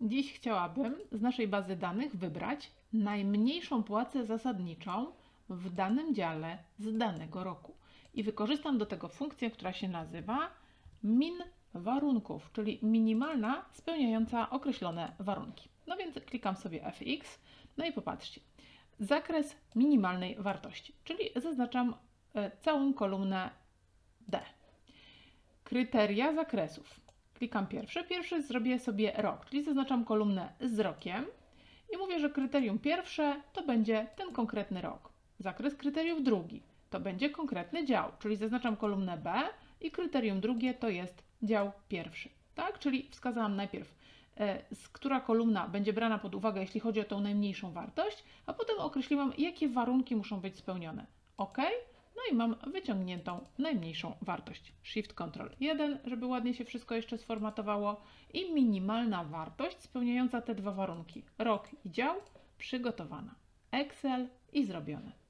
Dziś chciałabym z naszej bazy danych wybrać najmniejszą płacę zasadniczą w danym dziale z danego roku. I wykorzystam do tego funkcję, która się nazywa min warunków, czyli minimalna spełniająca określone warunki. No więc klikam sobie fx, no i popatrzcie. Zakres minimalnej wartości, czyli zaznaczam e, całą kolumnę D. Kryteria zakresów. Klikam pierwszy. Pierwszy zrobię sobie rok, czyli zaznaczam kolumnę z rokiem i mówię, że kryterium pierwsze to będzie ten konkretny rok. Zakres kryteriów drugi to będzie konkretny dział, czyli zaznaczam kolumnę B i kryterium drugie to jest dział pierwszy. Tak? Czyli wskazałam najpierw, e, z która kolumna będzie brana pod uwagę, jeśli chodzi o tą najmniejszą wartość, a potem określiłam, jakie warunki muszą być spełnione. OK? I mam wyciągniętą najmniejszą wartość. Shift Ctrl 1, żeby ładnie się wszystko jeszcze sformatowało i minimalna wartość spełniająca te dwa warunki. Rok i dział przygotowana. Excel i zrobione.